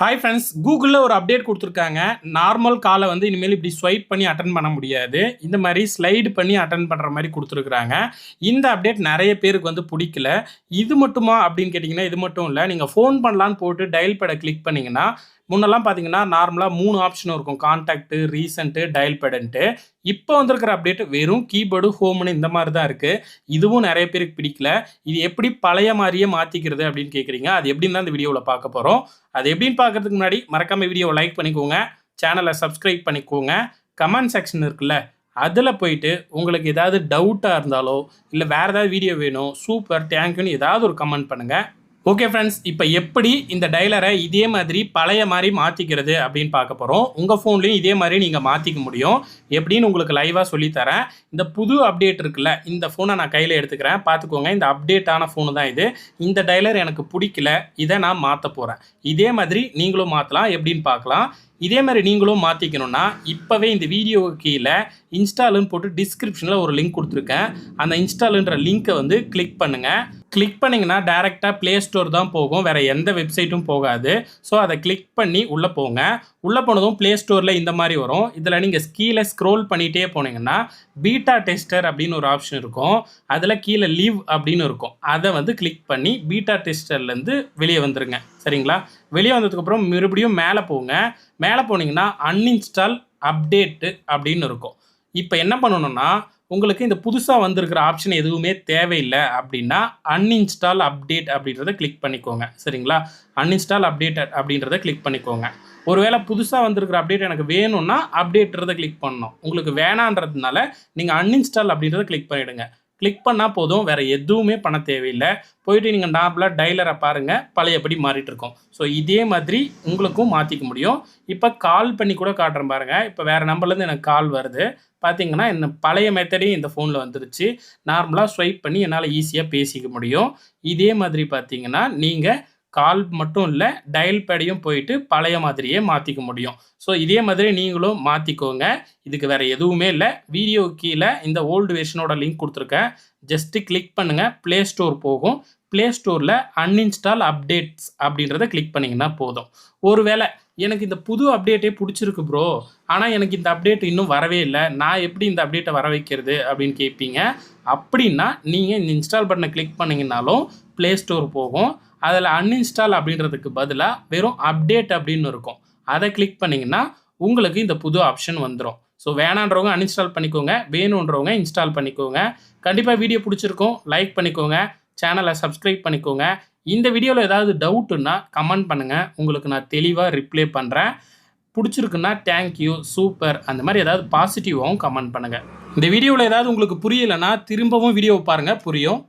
Hi friends கூகுளில் ஒரு update கொடுத்துருக்காங்க. நார்மல் காலை வந்து இனிமேல் இப்படி ஸ்வைப் பண்ணி அட்டன் பண்ண முடியாது. இந்த மாதிரி ஸ்லைடு பண்ணி அட்டன் பண்ணுற மாதிரி கொடுத்துருக்குறாங்க. இந்த அப்டேட் நிறைய பேருக்கு வந்து பிடிக்கல. இது மட்டுமா அப்படின்னு கேட்டிங்கன்னா இது மட்டும் இல்லை. நீங்கள் ஃபோன் பண்ணலான்னு போட்டு டயல் பேடை கிளிக் பண்ணிங்கன்னா முன்னெல்லாம் பார்த்தீங்கன்னா நார்மலாக மூணு ஆப்ஷன் இருக்கும். கான்டாக்ட்டு ரீசெண்ட்டு டயல் பேடன்ட்டு இப்போ வந்திருக்கிற அப்டேட் வெறும் கீபோர்டு ஹோம்னு இந்த மாதிரி தான் இருக்குது இதுவும் நிறைய பேருக்கு பிடிக்கல. இது எப்படி பழைய மாதிரியே மாற்றிக்கிறது அப்படின்னு கேட்குறீங்க அது எப்படின்னு தான் இந்த வீடியோவில் பார்க்க போகிறோம் அது எப்படின்னு பார்க்கறதுக்கு முன்னாடி மறக்காம வீடியோவை லைக் பண்ணிக்கோங்க. சேனலை சப்ஸ்கிரைப் பண்ணிக்கோங்க. கமெண்ட் செக்ஷன் இருக்குல்ல அதில் போயிட்டு உங்களுக்கு ஏதாவது டவுட்டாக இருந்தாலோ இல்லை வேறு ஏதாவது வீடியோ வேணும் சூப்பர் தேங்க்யூன்னு ஏதாவது ஒரு கமெண்ட் பண்ணுங்கள் ஓகே ஃப்ரெண்ட்ஸ் இப்போ எப்படி இந்த டைலரை இதே மாதிரி பழைய மாதிரி மாற்றிக்கிறது அப்படின்னு பார்க்க போகிறோம் உங்கள் ஃபோன்லேயும் இதே மாதிரி நீங்கள் மாற்றிக்க முடியும். எப்படின்னு உங்களுக்கு லைவாக சொல்லித்தரேன். இந்த புது அப்டேட் இருக்குல்ல இந்த ஃபோனை நான் கையில் எடுத்துக்கிறேன். பார்த்துக்கோங்க இந்த அப்டேட்டான ஃபோனு தான் இது. இந்த டைலர் எனக்கு பிடிக்கல இதை நான் மாற்ற போகிறேன் இதே மாதிரி நீங்களும் மாற்றலாம் எப்படின்னு பார்க்கலாம். இதே மாதிரி நீங்களும் மாற்றிக்கணும்னா இப்போவே இந்த வீடியோவுக்கு கீழே இன்ஸ்டாலுன்னு போட்டு டிஸ்கிரிப்ஷனில் ஒரு லிங்க் கொடுத்துருக்கேன். அந்த இன்ஸ்டாலுன்ற லிங்க்கை வந்து கிளிக் பண்ணுங்கள் கிளிக் பண்ணிங்கன்னா டேரெக்டாக ப்ளே ஸ்டோர் தான் போகும். வேறு எந்த வெப்சைட்டும் போகாது. ஸோ அதை கிளிக் பண்ணி உள்ளே போங்க. உள்ளே போனதும் ப்ளே ஸ்டோரில் இந்த மாதிரி வரும். இதில் நீங்கள் கீழே ஸ்க்ரோல் பண்ணிகிட்டே போனீங்கன்னா பீட்டா டெஸ்டர் அப்படின்னு ஒரு ஆப்ஷன் இருக்கும். அதில் கீழே லீவ் அப்படின்னு இருக்கும். அதை வந்து கிளிக் பண்ணி பீட்டா டெஸ்டர்லேருந்து வெளியே வந்துடுங்க சரிங்களா? வெளியே வந்ததுக்கப்புறம் மறுபடியும் மேலே போங்க. மேலே போனீங்கன்னா அன்இன்ஸ்டால் அப்டேட்டு அப்படின்னு இருக்கும். இப்போ என்ன பண்ணணும்னா உங்களுக்கு இந்த புதுசாக வந்திருக்கிற ஆப்ஷன் எதுவுமே தேவையில்லை அப்படின்னா அன்இன்ஸ்டால் அப்டேட் அப்படின்றத கிளிக் பண்ணிக்கோங்க. சரிங்களா? அன்இன்ஸ்டால் அப்டேட் அப்படின்றத கிளிக் பண்ணிக்கோங்க. ஒருவேளை புதுசாக வந்திருக்கிற அப்டேட் எனக்கு வேணும்னா அப்டேட்ன்றதை கிளிக் பண்ணணும். உங்களுக்கு வேணான்றதுனால நீங்கள் அன்இன்ஸ்டால் அப்படின்றத கிளிக் பண்ணிவிடுங்க கிளிக் பண்ணால் போதும். வேறு எதுவுமே பண்ண தேவையில்லை. போயிட்டு நீங்கள் நார்மலாக டைலரை பாருங்கள் பழையபடி மாறிட்டுருக்கோம் ஸோ இதே மாதிரி உங்களுக்கும் மாற்றிக்க முடியும். இப்போ கால் பண்ணி கூட காட்டுறேன் பாருங்கள் இப்போ வேறு நம்பர்லேருந்து எனக்கு கால் வருது. பார்த்தீங்கன்னா என்ன பழைய மெத்தடே இந்த ஃபோனில் வந்துருச்சு. நார்மலாக ஸ்வைப் பண்ணி என்னால் ஈஸியாக பேசிக்க முடியும். இதே மாதிரி பார்த்தீங்கன்னா நீங்கள் கால் மட்டும் இல்லை டயல் பேடையும் போயிட்டு பழைய மாதிரியே மாற்றிக்க முடியும். ஸோ இதே மாதிரி நீங்களும் மாற்றிக்கோங்க இதுக்கு வேறு எதுவுமே இல்லை. வீடியோ கீழே இந்த ஓல்டு வெர்ஷனோட லிங்க் கொடுத்துருக்கேன். ஜஸ்ட்டு கிளிக் பண்ணுங்கள் ப்ளே ஸ்டோர் போகும். ப்ளே ஸ்டோரில் அன்இன்ஸ்டால் அப்டேட்ஸ் அப்படின்றத கிளிக் பண்ணிங்கன்னா போதும். ஒருவேளை எனக்கு இந்த புது அப்டேட்டே பிடிச்சிருக்கு ப்ரோ ஆனால் எனக்கு இந்த அப்டேட் இன்னும் வரவே இல்லை. நான் எப்படி இந்த அப்டேட்டை வர வைக்கிறது அப்படின்னு கேட்பீங்க அப்படின்னா நீங்கள் இந்த இன்ஸ்டால் பட்டனை கிளிக் பண்ணிங்கனாலும் ப்ளே ஸ்டோர் போகும். அதில் அன்இன்ஸ்டால் அப்படின்றதுக்கு பதிலாக வெறும் அப்டேட் அப்படின்னு இருக்கும். அதை கிளிக் பண்ணிங்கன்னா உங்களுக்கு இந்த புது ஆப்ஷன் வந்துடும் ஸோ வேணான்றவங்க அன்இன்ஸ்டால் பண்ணிக்கோங்க. வேணுன்றவங்க இன்ஸ்டால் பண்ணிக்கோங்க. கண்டிப்பாக வீடியோ பிடிச்சிருக்கும். லைக் பண்ணிக்கோங்க. சேனலை சப்ஸ்கிரைப் பண்ணிக்கோங்க. இந்த வீடியோவில் ஏதாவது டவுட்டுன்னா கமெண்ட் பண்ணுங்கள் உங்களுக்கு நான் தெளிவாக ரிப்ளை பண்ணுறேன் பிடிச்சிருக்குன்னா தேங்க்யூ சூப்பர் அந்த மாதிரி ஏதாவது பாசிட்டிவாகவும் கமெண்ட் பண்ணுங்கள் இந்த வீடியோவில் ஏதாவது உங்களுக்கு புரியலைன்னா திரும்பவும் வீடியோவை பாருங்கள் புரியும்.